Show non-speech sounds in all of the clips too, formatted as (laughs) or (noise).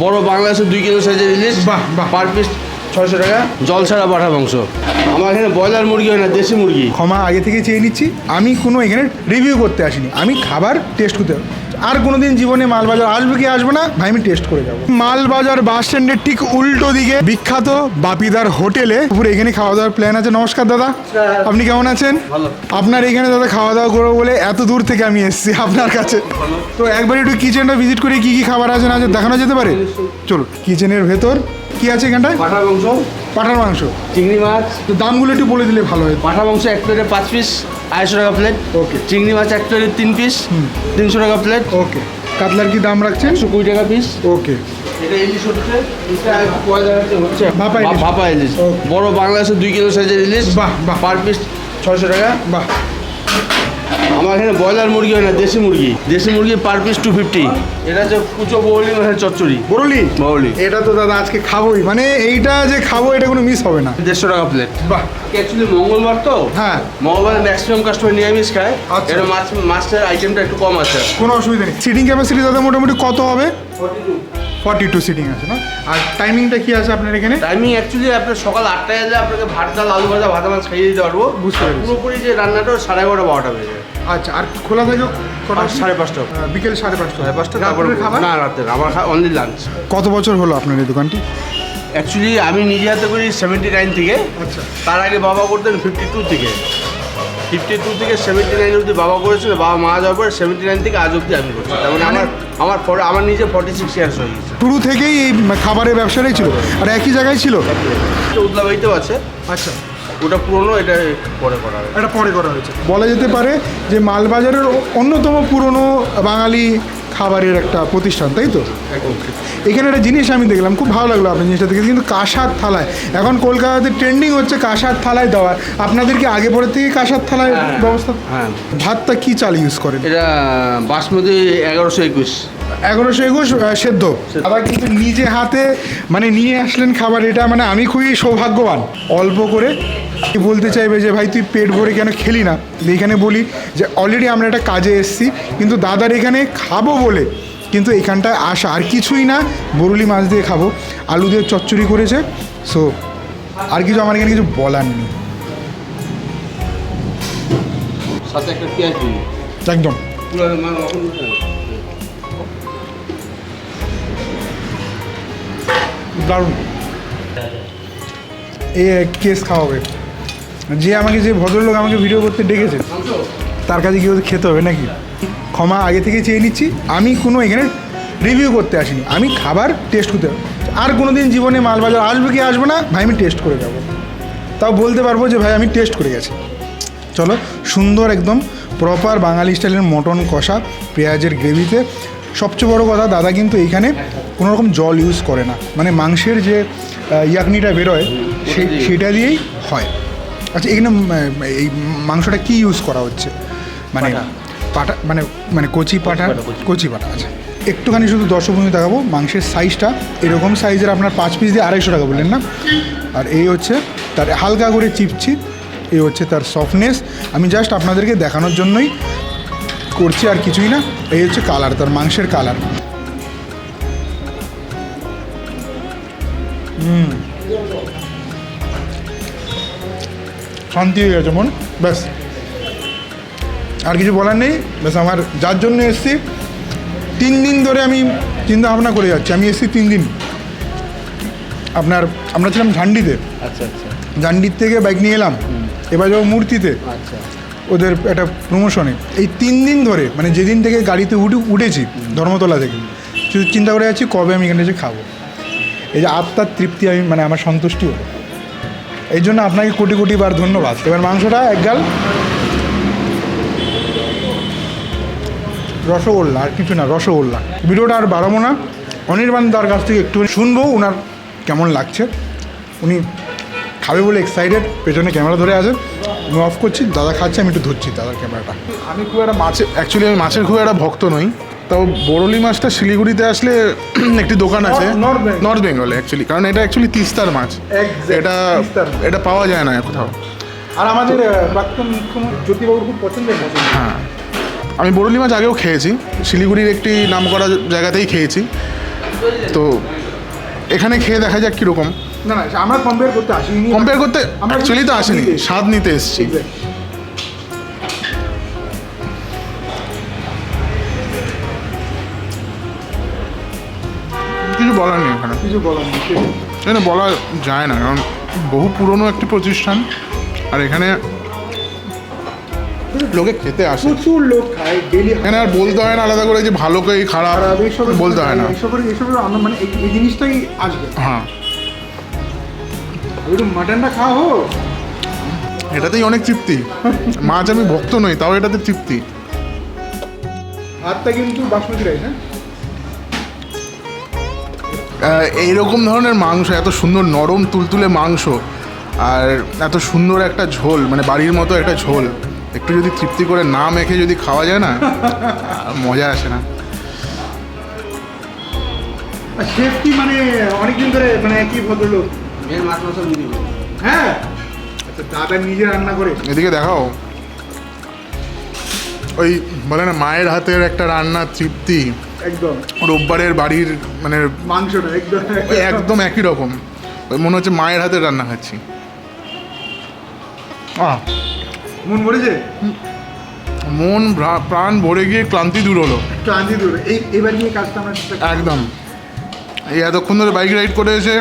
বড় বাংলাদেশের দুই কিলো সাইজের ইলিশ বাহ, বাহ। পার পিস ছয়শো টাকা। জল ছাড়া পাঠা মাংস। আমার এখানে ব্রয়লার মুরগি হয় না দেশি মুরগি। ক্ষমা আগে থেকে চেয়ে নিচ্ছি। আমি কোনো এখানে রিভিউ করতে আসিনি। আমি খাবার টেস্ট করতে আর কোনো দিন জীবনে মালবাজার আসবে কি আসবে না? ভাই আমি টেস্ট করে যাব। মালবাজার বাস স্ট্যান্ডের ঠিক উল্টো দিকে বিখ্যাত বাপিদার হোটেলে পুরো এখানে খাওয়া দাওয়ার প্ল্যান আছে। নমস্কার দাদা। আপনি কেমন আছেন? আপনার এখানে দাদা খাওয়া দাওয়া করব বলে এত দূর থেকে আমি এসেছি আপনার কাছে। তো একবার একটু কিচেনটা ভিজিট করে কি কি খাবার আছে না আছে দেখানো যেতে পারে? চলো কিচেনের ভেতর কি আছে এখানটায়? পাঠা মাংস। পাঠার মাংস। চিংড়ি মাছ। তো দামগুলো একটু বলে দিলে ভালো হয়। পাঠা মাংস এক প্লেটে পাঁচ পিস আড়াইশো টাকা প্লেট ওকে চিংড়ি মাছ এক প্লেট তিন পিস তিনশো টাকা প্লেট ওকে কাতলার কি দাম রাখছেন? একশো কুড়ি টাকা পিস ওকে এটা ইলিশ হচ্ছে এটা পয়লা হচ্ছে? ভাপা ইলিশ। ভাপা ইলিশ। Okay. বড় বাংলাদেশের দুই কিলো সাইজের ইলিশ বাহ, বাহ। পার পিস ছয়শো টাকা। বাহ। আমার এখানে ব্রয়লার মুরগি হয় না দেশি মুরগি। দেশি মুরগি পার পিস টু ফিফটি এটা হচ্ছে কুচো বৌলি মানে চচ্চড়ি। বরলি বৌলি। এটা তো দাদা আজকে খাবোই। মানে এইটা যে খাব এটা কোনো মিস হবে না। দেড়শো টাকা প্লেট বাহ। অ্যাকচুয়ালি মঙ্গলবার তো? হ্যাঁ। মঙ্গলবার ম্যাক্সিমাম কাস্টমার নিরামিষ খায়। আচ্ছা। এটা মাছ মাছের আইটেমটা একটু কম আছে। কোনো অসুবিধা নেই। সিটিং ক্যাপাসিটি দাদা মোটামুটি কত হবে? ফর্টি টু সিটিং আছে না? আর টাইমিংটা কি আছে আপনার এখানে? টাইমিং অ্যাকচুয়ালি আপনার সকাল আটটায় এলে আপনাকে ভাত ডাল আলু ভাজা ভাজা মাছ খাইয়ে দিতে পারব। বুঝতে পেরেছি। পুরোপুরি যে রান্নাটা সাড়ে এগারোটা বারোটা বেজে যায়। আচ্ছা আর খোলা থাকে কটা সাড়ে পাঁচটা বিকেল সাড়ে পাঁচটা সাড়ে পাঁচটা তারপরে খাবার? না রাতের আমার অনলি লাঞ্চ কত বছর হলো আপনার এই দোকানটি? অ্যাকচুয়ালি আমি নিজে হাতে করি সেভেন্টি নাইন থেকে। আচ্ছা। তার আগে বাবা করতেন ফিফটি টু থেকে। ফিফটি টু থেকে সেভেন্টি নাইন অবধি বাবা করেছিল বাবা মারা যাওয়ার পর সেভেন্টি নাইন থেকে আজ অব্দি আমি করছি। তার মানে আমার আমার for- আমার নিজে ফর্টি সিক্স ইয়ার্স হয়ে গেছে। শুরু থেকেই এই খাবারের ব্যবসাটাই ছিল আর একই জায়গায় ছিল? উদলাবাড়িতেও আছে। আচ্ছা। ওটা পুরনো এটা পরে করা হয়েছে। এটা পরে করা হয়েছে। বলা যেতে পারে যে মালবাজারের অন্যতম পুরনো বাঙালি খাবারের একটা প্রতিষ্ঠান তাই তো? এখানে একটা জিনিস আমি দেখলাম খুব ভালো লাগল আপনার জিনিসটা দেখে কিন্তু কাঁসার থালায় এখন কলকাতাতে ট্রেন্ডিং হচ্ছে কাঁসার থালায় দেওয়া আপনাদের কি আগে পরে থেকে কাঁসার থালায় হ্যাঁ। ব্যবস্থা? হ্যাঁ। ভাতটা কি চাল ইউজ করেন? এটা বাসমতি এগারোশো একুশ। এগারোশো একুশ সেদ্ধ। আবার কিন্তু নিজে হাতে মানে নিয়ে আসলেন খাবার এটা মানে আমি খুবই সৌভাগ্যবান। অল্প করে বলতে চাইবে যে ভাই তুই পেট ভরে কেন খেলি না? এইখানে বলি যে অলরেডি আমরা একটা কাজে এসেছি কিন্তু দাদার এখানে খাব বলে কিন্তু এখানটায় আসা। আর কিছুই না বরুলি মাছ দিয়ে খাব। আলু দিয়ে চচ্চড়ি করেছে সো আর কিছু আমার এখানে কিছু বলার নেই। একদম। দারুণ। এ কেস খাওয়াবে। যে আমাকে যে ভদ্রলোক আমাকে ভিডিও করতে ডেকেছে, তার কাছে কি খেতে হবে নাকি? ক্ষমা আগে থেকে চেয়ে নিচ্ছি। আমি কোনো এখানে রিভিউ করতে আসিনি। আমি খাবার টেস্ট করতে আর কোনো দিন জীবনে মালবাজার আসবে কি আসবে না, ভাই আমি টেস্ট করে যাব। তাও বলতে পারব যে ভাই আমি টেস্ট করে গেছি। চলো, সুন্দর একদম প্রপার বাঙালি স্টাইলের মটন কষা পেঁয়াজের গ্রেভিতে। সবচেয়ে বড় কথা, দাদা কিন্তু এইখানে কোনো রকম জল ইউজ করে না। মানে মাংসের যে ইয়াকনিটা বেরোয় সে- সেটা দিয়েই হয়। আচ্ছা এখানে এই মাংসটা কি ইউজ করা হচ্ছে? মানে। পাটা। মানে মানে কচি পাটা? কচি। কচি পাটা আচ্ছা। একটুখানি শুধু দর্শক বন্ধু দেখাবো মাংসের সাইজটা এরকম সাইজের আপনার পাঁচ পিস দিয়ে আড়াইশো টাকা বললেন না? আর এই হচ্ছে তার হালকা করে চিপচিপ এই হচ্ছে তার সফটনেস আমি জাস্ট আপনাদেরকে দেখানোর জন্যই করছি আর কিছুই না। এই হচ্ছে কালার তার মাংসের কালার শান্তি হয়ে গেছে মন ব্যাস। আর কিছু বলার নেই ব্যাস আমার যার জন্য এসছি তিন দিন ধরে আমি চিন্তা ভাবনা করে যাচ্ছি আমি এসছি তিন দিন। আপনার আমরা ছিলাম ঝান্ডিতে। আচ্ছা আচ্ছা। জান্ডির থেকে বাইক নিয়ে এলাম এবার যাব মূর্তিতে। আচ্ছা। ওদের একটা প্রমোশনে এই তিন দিন ধরে মানে যেদিন থেকে গাড়িতে উঠে উঠেছি ধর্মতলা থেকে শুধু চিন্তা করে যাচ্ছি কবে আমি এখানে এসে খাব। এই যে আত্মার তৃপ্তি আমি মানে আমার সন্তুষ্টি হলো। এই জন্য আপনাকে কোটি কোটি বার ধন্যবাদ। এবার মাংসটা একগাল রসগোল্লা, আর কিছু না, রসগোল্লা। ভিডিওটা আর বাড়াবো না। অনির্বাণ দার কাছ থেকে একটু শুনব ওনার কেমন লাগছে। উনি খাবে বলে এক্সাইটেড পেছনে ক্যামেরা ধরে আছে। আমি অফ করছি, দাদা খাচ্ছে, আমি একটু ধরছি দাদার ক্যামেরাটা। আমি খুব একটা মাছের অ্যাকচুয়ালি আমি মাছের খুব একটা ভক্ত নই। তাও বরলি মাছটা শিলিগুড়িতে আসলে (clears throat) একটি দোকান আছে। নর্থ বেঙ্গলে। অ্যাকচুয়ালি কারণ এটা অ্যাকচুয়ালি তিস্তার মাছ। এটা এটা পাওয়া যায় না কোথাও। আর আমাদের প্রাক্তন জ্যোতিবাবুর খুব পছন্দের পছন্দ হ্যাঁ। আমি বরলি মাছ আগেও খেয়েছি। শিলিগুড়ির একটি নামকরা জায়গাতেই খেয়েছি। তো এখানে খেয়ে দেখা যাক কীরকম। না না আমরা কম্পেয়ার করতে আসিনি। কম্পেয়ার করতে আমরা অ্যাকচুয়ালি তো আসেনি। স্বাদ নিতে এসেছি। কিছু বলার নেই ওখানে কিছু বলার নেই এখানে বলা যায় না কারণ বহু পুরনো একটি প্রতিষ্ঠান আর এখানে লোকে খেতে আসে। প্রচুর লোক খায় ডেলি এখানে আর বলতে হয় না আলাদা করে যে ভালো কে খারাপ বলতে হয় না। এইসবের আমরা মানে এই জিনিসটাই আসবে। হ্যাঁ। একটু মাটনটা খাওয়া হো এটাতেই অনেক তৃপ্তি। মাছ আমি ভক্ত নই তাও এটাতে তৃপ্তি। ভাতটা কিন্তু বাসমতি রাইস হ্যাঁ? এইরকম ধরনের মাংস এত সুন্দর নরম তুলতুলে মাংস আর এত সুন্দর একটা ঝোল মানে বাড়ির মতো একটা ঝোল। একটু যদি তৃপ্তি করে না মেখে যদি খাওয়া যায় না মজা আসে না। আর শেফ কি মানে অনেকদিন ধরে মানে কি ভদ্রলোক মেন মাছ মাংস নিবি হ্যাঁ? আচ্ছা দাদা নিজে রান্না করে? এদিকে দেখাও। ওই বলে না মায়ের হাতের একটা রান্নার তৃপ্তি। একদম। রোববারের বাড়ির মানে মাংসটা একদম। একদম একই রকম। মনে হচ্ছে মায়ের হাতে রান্না খাচ্ছি। মন ভরেছে মন প্রাণ ভরে গিয়ে ক্লান্তি দূর হলো। ক্লান্তি দূর। এই এবার নিয়ে কাজটা আমরা একদম। এই এতক্ষণ ধরে বাইক রাইড করে এসে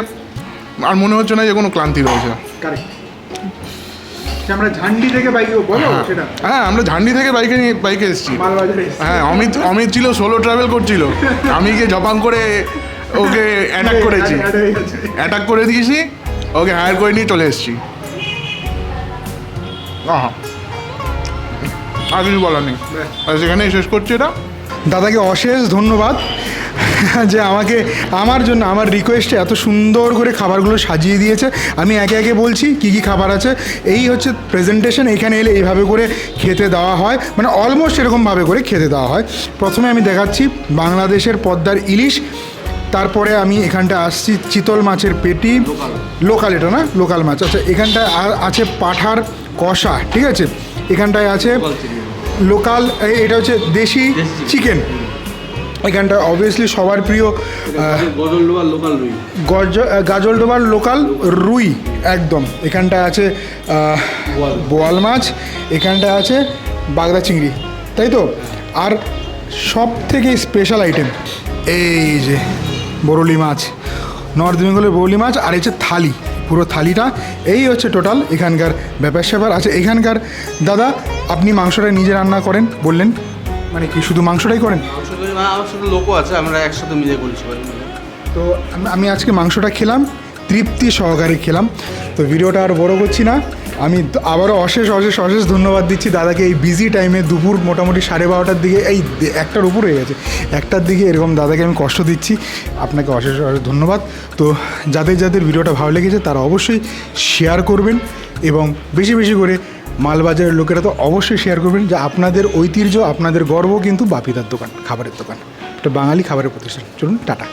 আর মনে হচ্ছে না যে কোনো ক্লান্তি রয়েছে। কারেক্ট আমরা ঝান্ডি থেকে বাইকে বলো সেটা। হ্যাঁ আমরা ঝান্ডি থেকে বাইকে নিয়ে বাইকে এসেছি। হ্যাঁ অমিত অমিত ছিল সোলো ট্রাভেল করছিল। (laughs) আমি গিয়ে জপাং করে ওকে অ্যাটাক করেছি। Add হয়ে। অ্যাটাক করে দিয়েছি ওকে হায়ার করে নিয়ে চলে এসেছি। আর কিছু বলার নেই। সেখানেই শেষ করছি এটা। দাদাকে অশেষ ধন্যবাদ যে আমাকে আমার জন্য আমার রিকোয়েস্টে এত সুন্দর করে খাবারগুলো সাজিয়ে দিয়েছে। আমি একে একে বলছি কি কি খাবার আছে। এই হচ্ছে প্রেজেন্টেশন এখানে এলে এইভাবে করে খেতে দেওয়া হয়। মানে অলমোস্ট এরকমভাবে করে খেতে দেওয়া হয়। প্রথমে আমি দেখাচ্ছি বাংলাদেশের পদ্মার ইলিশ। তারপরে আমি এখানটা আসছি চিতল মাছের পেটি। লোকাল। এটা না? লোকাল মাছ। আচ্ছা এখানটায় আ- আছে পাঠার কষা ঠিক আছে? এখানটায় আছে লোকাল এই- এটা হচ্ছে দেশি চিকেন। এখানটা অবভিয়াসলি সবার প্রিয় গাজলডোবার লোকাল রুই। একদম। এখানটায় আছে বোয়াল। মাছ এখানটায় আছে বাগদা চিংড়ি তাই তো? আর সব থেকে স্পেশাল আইটেম এই যে বরলি মাছ নর্থ বেঙ্গলের বরলি মাছ আর এই যে থালি। পুরো থালিটা। এই হচ্ছে টোটাল এখানকার ব্যাপার স্যাপার। আচ্ছা এখানকার দাদা আপনি মাংসটা নিজে রান্না করেন বললেন। মানে কি শুধু মাংসটাই করেন? আমার লোকও আছে আমরা একসাথে মিলে করি তো আমি আজকে মাংসটা খেলাম তৃপ্তি সহকারে খেলাম। তো ভিডিওটা আর বড় করছি না। আমি আবারও অশেষ অশেষ অশেষ ধন্যবাদ দিচ্ছি দাদাকে। এই বিজি টাইমে দুপুর মোটামুটি সাড়ে বারোটার দিকে, এই একটার উপর হয়ে গেছে। একটার দিকে এরকম দাদাকে আমি কষ্ট দিচ্ছি। আপনাকে অশেষ অশেষ ধন্যবাদ। তো যাদের যাদের ভিডিওটা ভালো লেগেছে, তারা অবশ্যই শেয়ার করবেন এবং বেশি বেশি করে মালবাজারের লোকেরা তো অবশ্যই শেয়ার করবেন যে আপনাদের ঐতিহ্য, আপনাদের গর্ব কিন্তু বাপিদার দোকান, খাবারের দোকান। এটা বাঙালি খাবারের প্রতিষ্ঠান। চলুন, টাটা।